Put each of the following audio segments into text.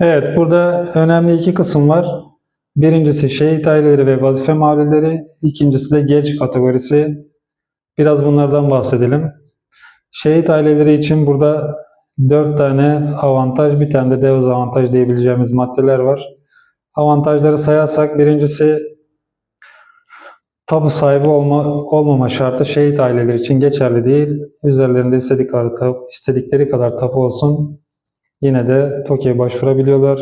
Evet, burada önemli iki kısım var. Birincisi şehit aileleri ve vazife mahalleleri, ikincisi de genç kategorisi. Biraz bunlardan bahsedelim. Şehit aileleri için burada dört tane avantaj, bir tane de dezavantaj diyebileceğimiz maddeler var. Avantajları sayarsak birincisi tapu sahibi olma, olmama şartı şehit aileleri için geçerli değil. Üzerlerinde istedikleri, istedikleri kadar tapu olsun yine de TOKİ'ye başvurabiliyorlar.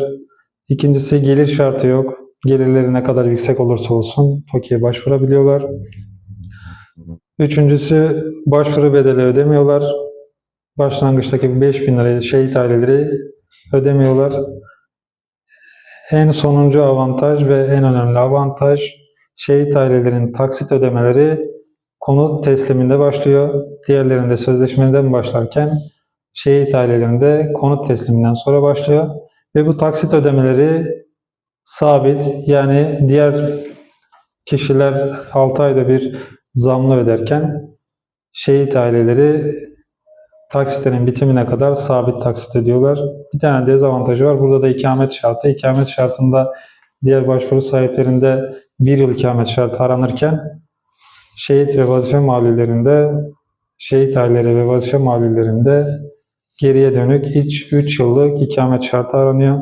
İkincisi gelir şartı yok. Gelirleri ne kadar yüksek olursa olsun TOKİ'ye başvurabiliyorlar. Üçüncüsü başvuru bedeli ödemiyorlar. Başlangıçtaki 5000 lirayı şehit aileleri ödemiyorlar. En sonuncu avantaj ve en önemli avantaj şehit ailelerinin taksit ödemeleri konut tesliminde başlıyor. Diğerlerinde sözleşmeden başlarken şehit ailelerinde konut tesliminden sonra başlıyor. Ve bu taksit ödemeleri sabit. Yani diğer kişiler 6 ayda bir zamlı öderken şehit aileleri taksitlerin bitimine kadar sabit taksit ediyorlar. Bir tane dezavantajı var. Burada da ikamet şartı. İkamet şartında diğer başvuru sahiplerinde bir yıl ikamet şartı aranırken şehit ve vazife malullerinde şehit aileleri ve vazife malullerinde geriye dönük iç 3 yıllık ikamet şartı aranıyor.